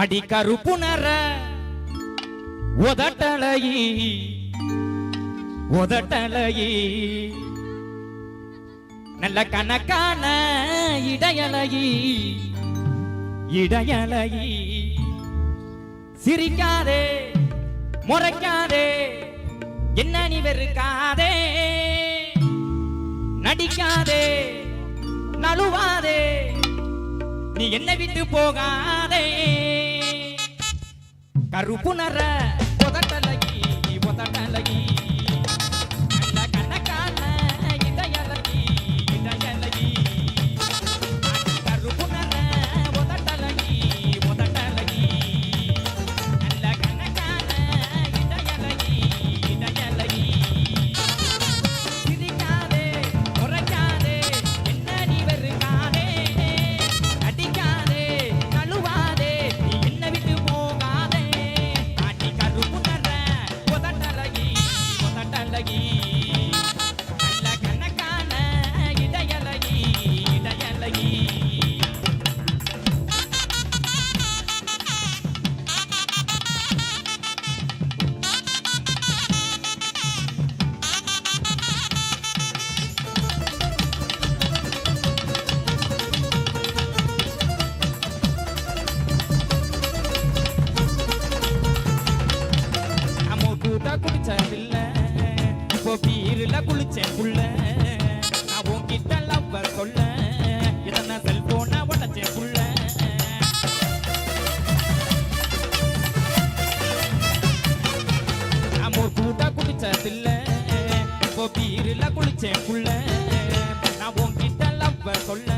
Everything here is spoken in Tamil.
ಅಡಿ ಕರುಪುನರ ಒದಟಳಯಿ ಒದಟಳಯಿ நல்ல கணக்கான இடையலகி இடையலகி சிரிக்காதே முறைக்காதே என்ன நீ வெறுக்காதே. நடிக்காதே நழுவாதே நீ என்ன விட்டு போகாதே. కరుపునరా పొదట లగి పొదట లగి நீருல குளிச்சேன் புள்ள. நான் உன்கிட்ட லவ்வ சொல்ல இதன செல்போன உடச்ச புள்ள. நாம ஒரு கூட்டா குடிச்சதில்ல இப்போ பீருல குளிச்ச புள்ள. நான் உன்கிட்ட லவ்வ சொல்ல